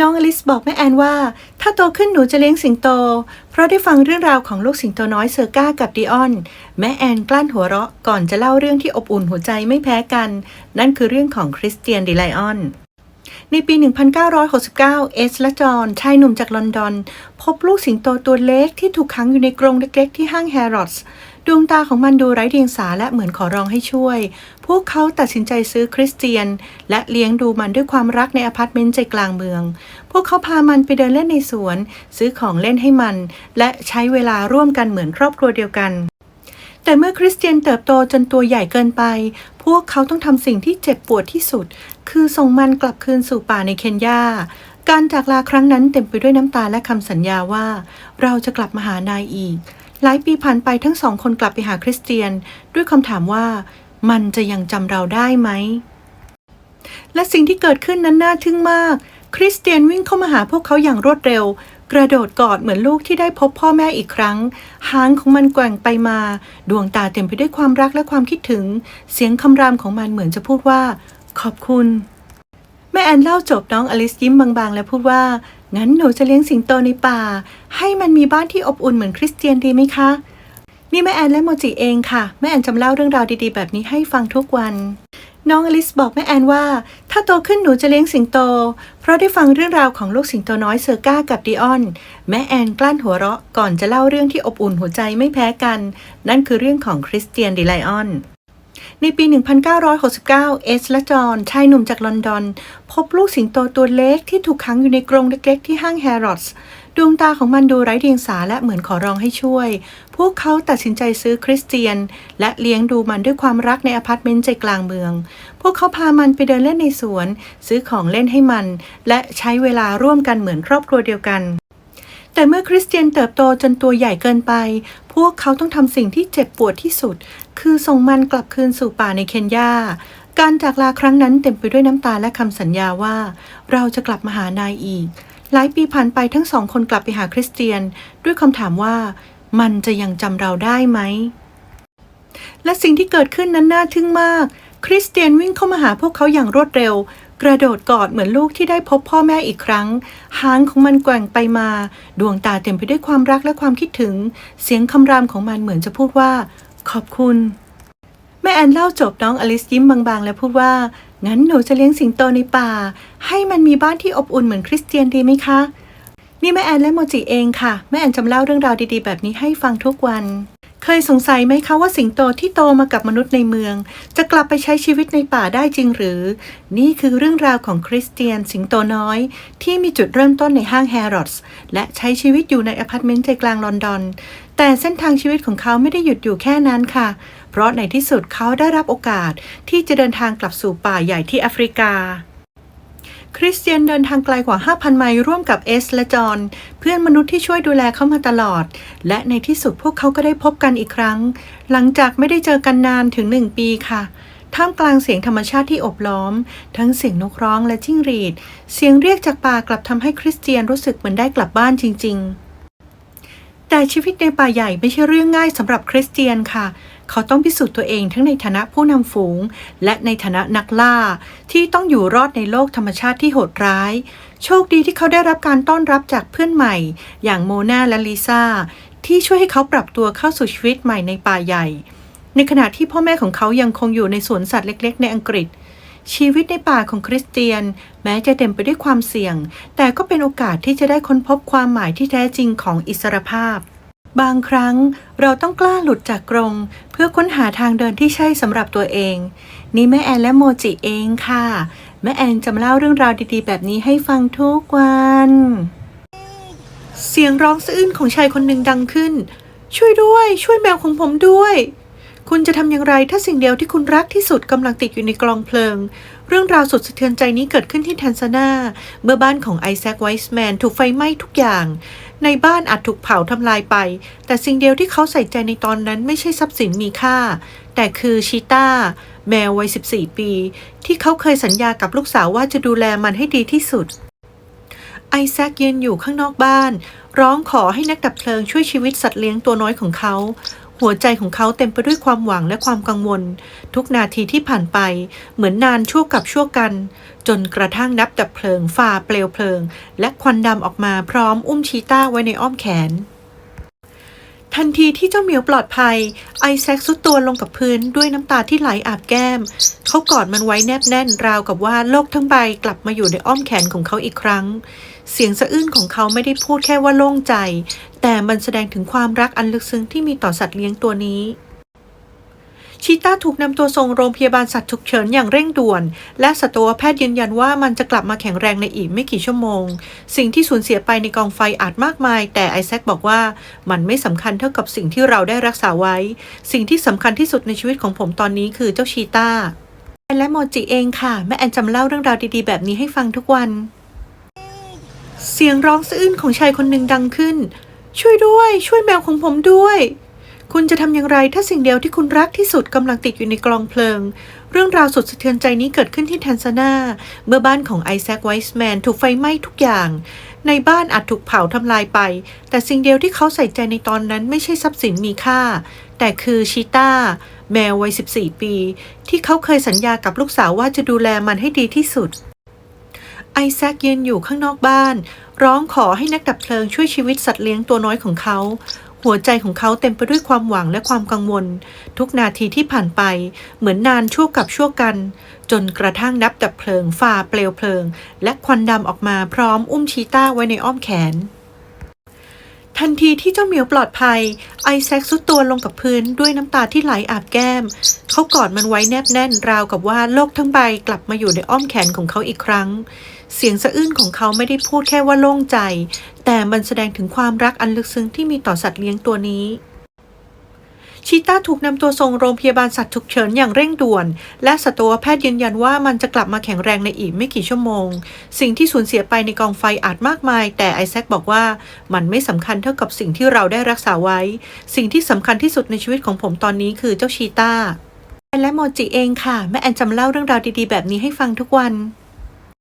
น้องอลิสบอกแม่แอนว่า ถ้าโตขึ้นหนูจะเลี้ยงสิงโต เพราะได้ฟังเรื่องราวของลูกสิงโตน้อยเซอร์ก้ากับดิออน แม่แอนกลั้นหัวเราะก่อนจะเล่าเรื่องที่อบอุ่นหัวใจไม่แพ้กัน นั่นคือเรื่องของคริสเตียนดิไลออนในปี 1969 เอสและจอห์นชายหนุ่มจากลอนดอน พบลูกสิงโตตัวเล็กที่ถูกขังอยู่ในกรงเล็กๆที่ห้างแฮร์รอดส์ ดวงตาของมันดูไร้เดียงสาและเหมือนขอร้องให้ช่วย พวกเขาตัดสินใจซื้อคริสเตียน และเลี้ยงดูมันด้วยความรักในอพาร์ตเมนต์ใจกลางเมือง พวกเขาพามันไปเดินเล่นในสวน ซื้อของเล่นให้มัน และใช้เวลาร่วมกันเหมือนครอบครัวเดียวกัน แต่เมื่อคริสเตียนเติบโตจนตัวใหญ่เกินไป พวกเขาต้องทำสิ่งที่เจ็บปวดที่สุด คือส่งมันกลับคืนสู่ป่าในเคนยาการจากลาครั้งนั้นเต็มไปด้วยน้ำตาและคำสัญญาว่า เราจะกลับมาหานายอีก หลายปีผ่านไปทั้งสองคนกลับไปหาคริสเตียน ด้วยคำถามว่า มันจะยังจำเราได้ไหม และสิ่งที่เกิดขึ้นนั้นน่าทึ่งมาก คริสเตียนวิ่งเข้ามาหาพวกเขาอย่างรวดเร็ว กระโดดกอดเหมือนลูกที่ได้พบพ่อแม่อีกครั้ง หางของมันแกว่งไปมา ดวงตาเต็มไปด้วยความรักและความคิดถึง เสียงคำรามของมันเหมือนจะพูดว่า ขอบคุณ ม่แอนเล่าจบน้องอลิสยิ้มบางๆ และพูดว่า งั้นหนูจะเลี้ยงสิงโตในป่า ให้มันมีบ้านที่อบอุ่นเหมือนคริสเตียนดีไหมคะ นี่แม่แอนและโมจิเองค่ะ แม่แอนจำเล่าเรื่องราวดีๆ แบบนี้ให้ฟังทุกวัน น้องอลิสบอกแม่แอนว่า ถ้าโตขึ้นหนูจะเลี้ยงสิงโต เพราะได้ฟังเรื่องราวของลูกสิงโตน้อยเซอร์ก้ากับดิออน แม่แอนกลั้นหัวเราะก่อนจะเล่าเรื่องที่อบอุ่นหัวใจไม่แพ้กัน นั่นคือเรื่องของคริสเตียนดิไลออน ในปี 1969 เอสและจอห์นชายหนุ่มจากลอนดอน พบลูกสิงโตตัวเล็กที่ถูกขังอยู่ในกรงเล็กๆที่ห้างแฮร์รอดส์ดวงตาของมันดูไร้เดียงสาและเหมือนขอร้องให้ช่วย พวกเขาตัดสินใจซื้อคริสเตียน และเลี้ยงดูมันด้วยความรักในอพาร์ตเมนต์ใจกลางเมือง พวกเขาพามันไปเดินเล่นในสวน ซื้อของเล่นให้มัน และใช้เวลาร่วมกันเหมือนครอบครัวเดียวกัน แต่เมื่อคริสเตียนเติบโตจนตัวใหญ่เกินไป พวกเขาต้องทำสิ่งที่เจ็บปวดที่สุด คือส่งมันกลับคืนสู่ป่าในเคนยา การจากลาครั้งนั้นเต็มไปด้วยน้ำตาและคำสัญญาว่า เราจะกลับมาหานายอีก หลายปีผ่านไปทั้งสองคนกลับไปหาคริสเตียน ด้วยคำถามว่า มันจะยังจำเราได้ไหม และสิ่งที่เกิดขึ้นนั้นน่าทึ่งมาก คริสเตียนวิ่งเข้ามาหาพวกเขาอย่างรวดเร็ว กระโดดกอดเหมือนลูกที่ได้พบพ่อแม่อีกครั้ง หางของมันแกว่งไปมา ดวงตาเต็มไปด้วยความรักและความคิดถึง เสียงคำรามของมันเหมือนจะพูดว่า ขอบคุณ แม่แอนเล่าจบน้องอลิสยิ้มบางๆ และพูดว่า งั้นหนูจะเลี้ยงสิงโตในป่า ให้มันมีบ้านที่อบอุ่นเหมือนคริสเตียนดีไหมคะ นี่แม่แอนและโมจิเองค่ะ แม่แอนจำเล่าเรื่องราวดีๆ แบบนี้ให้ฟังทุกวัน เคยสงสัยไหมคะว่าสิงโตที่โตมากับมนุษย์ในเมือง จะกลับไปใช้ชีวิตในป่าได้จริงหรือ นี่คือเรื่องราวของคริสเตียนสิงโตน้อย ที่มีจุดเริ่มต้นในห้างแฮร์รอดส์และใช้ชีวิตอยู่ในอพาร์ตเมนต์ใจกลางลอนดอน แต่เส้นทางชีวิตของเขาไม่ได้หยุดอยู่แค่นั้นค่ะ เพราะในที่สุดเขาได้รับโอกาสที่จะเดินทางกลับสู่ป่าใหญ่ที่แอฟริกาคริสเตียนเดินทางไกลกว่า 5,000 ไมล์ร่วมกับเอสและจอห์นเพื่อนมนุษย์ที่ช่วยดูแลเขามาตลอด และในที่สุดพวกเขาก็ได้พบกันอีกครั้ง หลังจากไม่ได้เจอกันนานถึงหนึ่งปีค่ะ ท่ามกลางเสียงธรรมชาติที่อบล้อม ทั้งเสียงนกร้องและจิ้งหรีด เสียงเรียกจากป่ากลับทำให้คริสเตียนรู้สึกเหมือนได้กลับบ้านจริง ๆ แต่ชีวิตในป่าใหญ่ไม่ใช่เรื่องง่ายสำหรับคริสเตียนค่ะ เขาต้องพิสูจน์ตัวเองทั้งในฐานะผู้นำฝูง และในฐานะนักล่า ที่ต้องอยู่รอดในโลกธรรมชาติที่โหดร้าย โชคดีที่เขาได้รับการต้อนรับจากเพื่อนใหม่ อย่างโมนาและลิซ่าที่ช่วยให้เขาปรับตัวเข้าสู่ชีวิตใหม่ในป่าใหญ่ ในขณะที่พ่อแม่ของเขายังคงอยู่ในสวนสัตว์เล็ก ๆ ในอังกฤษ ชีวิตในป่าของคริสเตียน แม้จะเต็มไปด้วยความเสี่ยง แต่ก็เป็นโอกาสที่จะได้ค้นพบความหมายที่แท้จริงของอิสรภาพ บางครั้งเราต้องกล้าหลุดจากกรง เพื่อค้นหาทางเดินที่ใช่สำหรับตัวเอง นี่แม่แอนและโมจิเองค่ะ แม่แอนจะมาเล่าเรื่องราวดีๆ แบบนี้ให้ฟังทุกวัน เสียงร้องสะอื้นของชายคนหนึ่งดังขึ้น ช่วยด้วย ช่วยแมวของผมด้วย คุณจะทำอย่างไรถ้าสิ่งเดียวที่คุณรักที่สุดกำลังติดอยู่ในกลองเพลิง เรื่องราวสุดสะเทือนใจนี้เกิดขึ้นที่แทนซานาเมื่อบ้านของไอแซคไวส์แมนถูกไฟไหม้ทุกอย่าง ในบ้านอาจถูกเผาทำลายไป แต่สิ่งเดียวที่เขาใส่ใจในตอนนั้นไม่ใช่ทรัพย์สินมีค่า แต่คือชีตาแมววัย 14 ปี ที่เขาเคยสัญญากับลูกสาวว่าจะดูแลมันให้ดีที่สุดไอแซคยืนอยู่ข้างนอกบ้าน ร้องขอให้นักดับเพลิงช่วยชีวิตสัตว์เลี้ยงตัวน้อยของเขา หัวใจของเขาเต็มไปด้วยความหวังและความกังวล ทุกนาทีที่ผ่านไป เหมือนนานชั่วกับชั่วกัน จนกระทั่งนับดับเพลิงฝ่าเปลวเพลิง และควันดำออกมาพร้อมอุ้มชีต้าไว้ในอ้อมแขน ทันทีที่เจ้าเหมียวปลอดภัย ไอแซคสุดตัวลงกับพื้นด้วยน้ำตาที่ไหลอาบแก้ม เขากอดมันไว้แนบแน่นราวกับว่าโลกทั้งใบกลับมาอยู่ในอ้อมแขนของเขาอีกครั้ง เสียงสะอื้นของเขาไม่ได้พูดแค่ว่าโล่งใจ แต่มันแสดงถึงความรักอันลึกซึ้งที่มีต่อสัตว์เลี้ยงตัวนี้ชีต้าถูกนำตัวส่งโรงพยาบาลสัตว์ฉุกเฉินอย่างเร่งด่วน และสัตวแพทย์ยืนยันว่ามันจะกลับมาแข็งแรงในอีกไม่กี่ชั่วโมง สิ่งที่สูญเสียไปในกองไฟอาจมากมาย แต่ไอแซคบอกว่ามันไม่สำคัญเท่ากับสิ่งที่เราได้รักษาไว้ สิ่งที่สำคัญที่สุดในชีวิตของผมตอนนี้คือเจ้าชีต้าและโมจิเองค่ะ แม่แอนจำเล่าเรื่องราวดีๆ แบบนี้ให้ฟังทุกวัน เสียงร้องสะอื้นของชายคนหนึ่งดังขึ้น ช่วยด้วย ช่วยแมวของผมด้วย คุณจะทำอย่างไรถ้าสิ่งเดียวที่คุณรักที่สุดกำลังติดอยู่ในกลองเพลิง เรื่องราวสุดสะเทือนใจนี้เกิดขึ้นที่แทนซานาเมื่อบ้านของไอแซคไวส์แมนถูกไฟไหม้ทุกอย่าง ในบ้านอาจถูกเผาทำลายไป แต่สิ่งเดียวที่เขาใส่ใจในตอนนั้นไม่ใช่ทรัพย์สินมีค่า แต่คือชีต้าแมววัย 14 ปี ที่เขาเคยสัญญากับลูกสาวว่าจะดูแลมันให้ดีที่สุด ไอแซคยืนอยู่ข้างนอกบ้าน ร้องขอให้นักดับเพลิงช่วยชีวิตสัตว์เลี้ยงตัวน้อยของเขา หัวใจของเขาเต็มไปด้วยความหวังและความกังวล ทุกนาทีที่ผ่านไป เหมือนนานชั่วกับชั่วกัน จนกระทั่งนับดับเพลิงฝ่าเปลวเพลิง และควันดำออกมาพร้อมอุ้มชีต้าไว้ในอ้อมแขน ทันทีที่เจ้าเหมียวปลอดภัย ไอแซคสุดตัวลงกับพื้นด้วยน้ำตาที่ไหลอาบแก้ม เขากอดมันไว้แนบแน่นราวกับว่าโลกทั้งใบกลับมาอยู่ในอ้อมแขนของเขาอีกครั้ง เสียงสะอื้นของเขาไม่ได้พูดแค่ว่าโล่งใจ แต่มันแสดงถึงความรักอันลึกซึ้งที่มีต่อสัตว์เลี้ยงตัวนี้ ชีต้าถูกนำตัวส่งโรงพยาบาลสัตว์ฉุกเฉินอย่างเร่งด่วน และสัตวแพทย์ยืนยันว่ามันจะกลับมาแข็งแรงในอีกไม่กี่ชั่วโมง สิ่งที่สูญเสียไปในกองไฟอาจมากมาย แต่ไอแซคบอกว่ามันไม่สำคัญเท่ากับสิ่งที่เราได้รักษาไว้ สิ่งที่สำคัญที่สุดในชีวิตของผมตอนนี้คือเจ้าชีต้าและโมจิเองค่ะ แม่แอนจำเล่าเรื่องราวดีๆ แบบนี้ให้ฟังทุกวัน